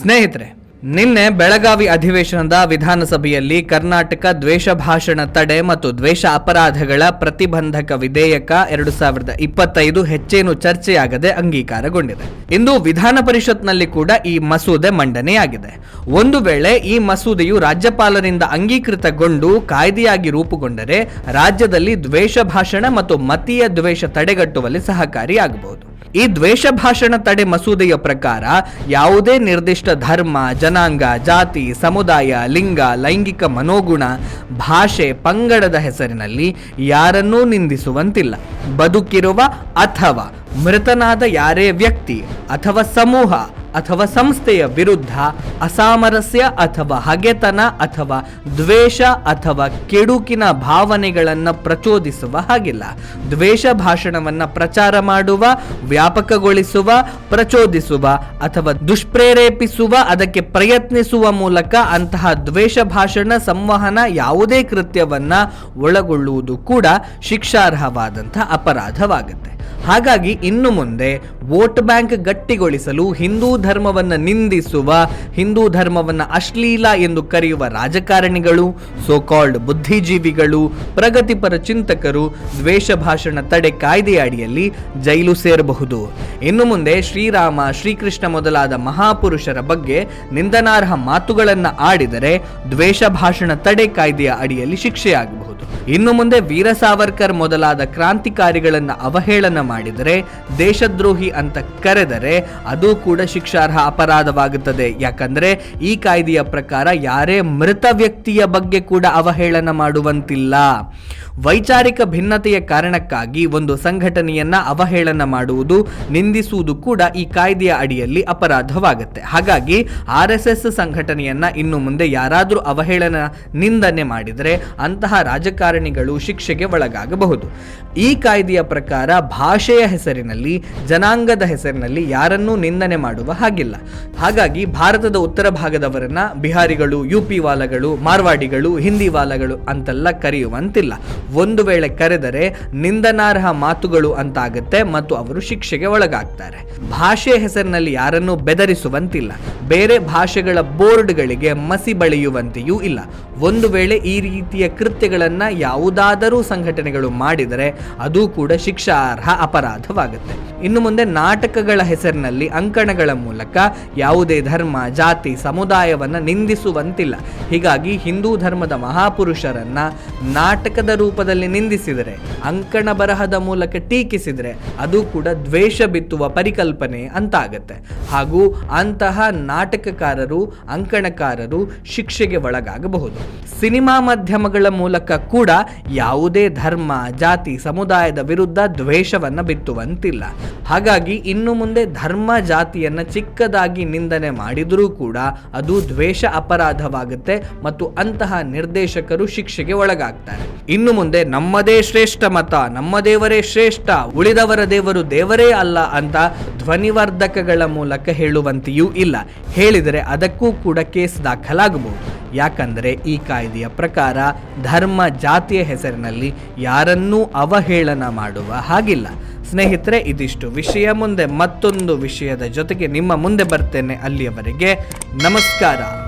ಸ್ನೇಹಿತರೆ, ನಿನ್ನೆ ಬೆಳಗಾವಿ ಅಧಿವೇಶನದ ವಿಧಾನಸಭೆಯಲ್ಲಿ ಕರ್ನಾಟಕ ದ್ವೇಷ ಭಾಷಣ ತಡೆ ಮತ್ತು ದ್ವೇಷ ಅಪರಾಧಗಳ ಪ್ರತಿಬಂಧಕ ವಿಧೇಯಕ ಎರಡು ಸಾವಿರದ ಇಪ್ಪತ್ತೈದು ಹೆಚ್ಚೇನು ಚರ್ಚೆಯಾಗದೆ ಅಂಗೀಕಾರಗೊಂಡಿದೆ. ಇಂದು ವಿಧಾನ ಪರಿಷತ್ನಲ್ಲಿ ಕೂಡ ಈ ಮಸೂದೆ ಮಂಡನೆಯಾಗಿದೆ. ಒಂದು ವೇಳೆ ಈ ಮಸೂದೆಯು ರಾಜ್ಯಪಾಲರಿಂದ ಅಂಗೀಕೃತಗೊಂಡು ಕಾಯ್ದೆಯಾಗಿ ರೂಪುಗೊಂಡರೆ ರಾಜ್ಯದಲ್ಲಿ ದ್ವೇಷ ಭಾಷಣ ಮತ್ತು ಮತೀಯ ದ್ವೇಷ ತಡೆಗಟ್ಟುವಲ್ಲಿ ಸಹಕಾರಿಯಾಗಬಹುದು. ಈ ದ್ವೇಷ ಭಾಷಣ ತಡೆ ಮಸೂದೆಯ ಪ್ರಕಾರ ಯಾವುದೇ ನಿರ್ದಿಷ್ಟ ಧರ್ಮ, ಜನಾಂಗ, ಜಾತಿ, ಸಮುದಾಯ, ಲಿಂಗ, ಲೈಂಗಿಕ ಮನೋಗುಣ, ಭಾಷೆ, ಪಂಗಡದ ಹೆಸರಿನಲ್ಲಿ ಯಾರನ್ನೂ ನಿಂದಿಸುವಂತಿಲ್ಲ. ಬದುಕಿರುವ ಅಥವಾ ಮೃತನಾದ ಯಾರೇ ವ್ಯಕ್ತಿ ಅಥವಾ ಸಮೂಹ ಅಥವಾ ಸಂಸ್ಥೆಯ ವಿರುದ್ಧ, ಅಸಾಮರಸ್ಯ ಅಥವಾ ಹಗೆತನ ಅಥವಾ ದ್ವೇಷ ಅಥವಾ ಕೆಡುಕಿನ ಭಾವನೆಗಳನ್ನು ಪ್ರಚೋದಿಸುವ ಹಾಗಿಲ್ಲ. ದ್ವೇಷ ಭಾಷಣವನ್ನು ಪ್ರಚಾರ ಮಾಡುವ, ವ್ಯಾಪಕಗೊಳಿಸುವ, ಪ್ರಚೋದಿಸುವ ಅಥವಾ ದುಷ್ಪ್ರೇರೇಪಿಸುವ, ಅದಕ್ಕೆ ಪ್ರಯತ್ನಿಸುವ ಮೂಲಕ ಅಂತಹ ದ್ವೇಷ ಭಾಷಣ, ಸಂವಹನ ಯಾವುದೇ ಕೃತ್ಯವನ್ನು ಒಳಗೊಳ್ಳುವುದು ಕೂಡ ಶಿಕ್ಷಾರ್ಹವಾದಂಥ ಅಪರಾಧವಾಗುತ್ತೆ. ಹಾಗಾಗಿ ಇನ್ನು ಮುಂದೆ ವೋಟ್ ಬ್ಯಾಂಕ್ ಗಟ್ಟಿಗೊಳಿಸಲು ಹಿಂದೂ ಧರ್ಮವನ್ನು ನಿಂದಿಸುವ, ಹಿಂದೂ ಧರ್ಮವನ್ನು ಅಶ್ಲೀಲ ಎಂದು ಕರೆಯುವ ರಾಜಕಾರಣಿಗಳು ಸೋಕಾಲ್ಡ್ ಬುದ್ಧಿಜೀವಿಗಳು, ಪ್ರಗತಿಪರ ಚಿಂತಕರು, ದ್ವೇಷ ಭಾಷಣ ತಡೆ ಕಾಯ್ದೆಯ ಅಡಿಯಲ್ಲಿ ಜೈಲು ಸೇರಬಹುದು. ಇನ್ನು ಮುಂದೆ ಶ್ರೀರಾಮ, ಶ್ರೀಕೃಷ್ಣ ಮೊದಲಾದ ಮಹಾಪುರುಷರ ಬಗ್ಗೆ ನಿಂದನಾರ್ಹ ಮಾತುಗಳನ್ನು ಆಡಿದರೆ ದ್ವೇಷ ಭಾಷಣ ತಡೆ ಕಾಯ್ದೆಯ ಅಡಿಯಲ್ಲಿ ಶಿಕ್ಷೆಯಾಗಬಹುದು. ಇನ್ನು ಮುಂದೆ ವೀರ ಸಾವರ್ಕರ್ ಮೊದಲಾದ ಕ್ರಾಂತಿಕಾರಿಗಳನ್ನ ಅವಹೇಳನ ಮಾಡಿದರೆ, ದೇಶದ್ರೋಹಿ ಅಂತ ಕರೆದರೆ ಅದು ಕೂಡ ಶಿಕ್ಷಾರ್ಹ ಅಪರಾಧವಾಗುತ್ತದೆ. ಯಾಕಂದ್ರೆ ಈ ಕಾಯ್ದೆಯ ಪ್ರಕಾರ ಯಾರೇ ಮೃತ ವ್ಯಕ್ತಿಯ ಬಗ್ಗೆ ಕೂಡ ಅವಹೇಳನ ಮಾಡುವಂತಿಲ್ಲ. ವೈಚಾರಿಕ ಭಿನ್ನತೆಯ ಕಾರಣಕ್ಕಾಗಿ ಒಂದು ಸಂಘಟನೆಯನ್ನ ಅವಹೇಳನ ಮಾಡುವುದು ನಿಂದಿಸುವುದು ಕೂಡ ಈ ಕಾಯ್ದೆಯ ಅಡಿಯಲ್ಲಿ ಅಪರಾಧವಾಗುತ್ತೆ. ಹಾಗಾಗಿ ಆರ್ ಎಸ್ ಎಸ್ ಸಂಘಟನೆಯನ್ನ ಇನ್ನು ಮುಂದೆ ಯಾರಾದರೂ ಅವಹೇಳನ ನಿಂದನೆ ಮಾಡಿದರೆ ಅಂತಹ ರಾಜಕಾರಣಿಗಳು ಶಿಕ್ಷೆಗೆ ಒಳಗಾಗಬಹುದು. ಈ ಕಾಯ್ದೆಯ ಪ್ರಕಾರ ಭಾಷೆಯ ಹೆಸರಿನಲ್ಲಿ, ಜನಾಂಗದ ಹೆಸರಿನಲ್ಲಿ ಯಾರನ್ನೂ ನಿಂದನೆ ಮಾಡುವ ಹಾಗಿಲ್ಲ. ಹಾಗಾಗಿ ಭಾರತದ ಉತ್ತರ ಭಾಗದವರನ್ನ ಬಿಹಾರಿಗಳು ಯು ಪಿ ವಾಲಗಳು, ಮಾರ್ವಾಡಿಗಳು, ಹಿಂದಿ ವಾಲಗಳು ಅಂತೆಲ್ಲ ಕರೆಯುವಂತಿಲ್ಲ. ಒಂದು ವೇಳೆ ಕರೆದರೆ ನಿಂದನಾರ್ಹ ಮಾತುಗಳು ಅಂತಾಗುತ್ತೆ ಮತ್ತು ಅವರು ಶಿಕ್ಷೆಗೆ ಒಳಗಾಗ್ತಾರೆ. ಭಾಷೆಯ ಹೆಸರಿನಲ್ಲಿ ಯಾರನ್ನೂ ಬೆದರಿಸುವಂತಿಲ್ಲ. ಬೇರೆ ಭಾಷೆಗಳ ಬೋರ್ಡ್ಗಳಿಗೆ ಮಸಿ ಬಳಿಯುವಂತೆಯೂ ಇಲ್ಲ. ಒಂದು ವೇಳೆ ಈ ರೀತಿಯ ಕೃತ್ಯಗಳನ್ನ ಯಾವುದಾದರೂ ಸಂಘಟನೆಗಳು ಮಾಡಿದರೆ ಅದು ಕೂಡ ಶಿಕ್ಷಾರ್ಹ ಅಪರಾಧವಾಗುತ್ತೆ. ಇನ್ನು ಮುಂದೆ ನಾಟಕಗಳ ಹೆಸರಿನಲ್ಲಿ ಅಂಕಣಗಳ ಮೂಲಕ ಯಾವುದೇ ಧರ್ಮ, ಜಾತಿ, ಸಮುದಾಯವನ್ನು ನಿಂದಿಸುವಂತಿಲ್ಲ. ಹೀಗಾಗಿ ಹಿಂದೂ ಧರ್ಮದ ಮಹಾಪುರುಷರನ್ನ ನಾಟಕದ ರೂಪದಲ್ಲಿ ನಿಂದಿಸಿದರೆ, ಅಂಕಣ ಬರಹದ ಮೂಲಕ ಟೀಕಿಸಿದರೆ ಅದು ಕೂಡ ದ್ವೇಷ ಬಿತ್ತುವ ಪರಿಕಲ್ಪನೆ ಅಂತಾಗತ್ತೆ. ಹಾಗೂ ಅಂತಹ ನಾಟಕಕಾರರು, ಅಂಕಣಕಾರರು ಶಿಕ್ಷೆಗೆ ಒಳಗಾಗಬಹುದು. ಸಿನಿಮಾ ಮಾಧ್ಯಮಗಳ ಮೂಲಕ ಕೂಡ ಯಾವುದೇ ಧರ್ಮ, ಜಾತಿ, ಸಮುದಾಯದ ವಿರುದ್ಧ ದ್ವೇಷವನ್ನು ಬಿತ್ತುವಂತಿಲ್ಲ. ಹಾಗಾಗಿ ಇನ್ನು ಮುಂದೆ ಧರ್ಮ, ಜಾತಿಯನ್ನು ಚಿಕ್ಕದಾಗಿ ನಿಂದನೆ ಮಾಡಿದರೂ ಕೂಡ ಅದು ದ್ವೇಷ ಅಪರಾಧವಾಗುತ್ತೆ ಮತ್ತು ಅಂತಹ ನಿರ್ದೇಶಕರು ಶಿಕ್ಷೆಗೆ ಒಳಗಾಗ್ತಾರೆ. ಇನ್ನು ಮುಂದೆ ನಮ್ಮದೇ ಶ್ರೇಷ್ಠ ಮತ, ನಮ್ಮ ದೇವರೇ ಶ್ರೇಷ್ಠ, ಉಳಿದವರ ದೇವರು ದೇವರೇ ಅಲ್ಲ ಅಂತ ಧ್ವನಿವರ್ಧಕಗಳ ಮೂಲಕ ಹೇಳುವಂತೆಯೂ ಇಲ್ಲ. ಹೇಳಿದರೆ ಅದಕ್ಕೂ ಕೂಡ ಕೇಸ್ ದಾಖಲಾಗಬಹುದು. ಯಾಕಂದರೆ ಈ ಕಾಯ್ದೆಯ ಪ್ರಕಾರ ಧರ್ಮ ಜಾತಿಯ ಹೆಸರಿನಲ್ಲಿ ಯಾರನ್ನೂ ಅವಹೇಳನ ಮಾಡುವ ಹಾಗಿಲ್ಲ. ಸ್ನೇಹಿತರೆ, ಇದಿಷ್ಟು ವಿಷಯ. ಮುಂದೆ ಮತ್ತೊಂದು ವಿಷಯದ ಜೊತೆಗೆ ನಿಮ್ಮ ಮುಂದೆ ಬರ್ತೇನೆ ಅಲ್ಲಿಯವರೆಗೆ. ನಮಸ್ಕಾರ.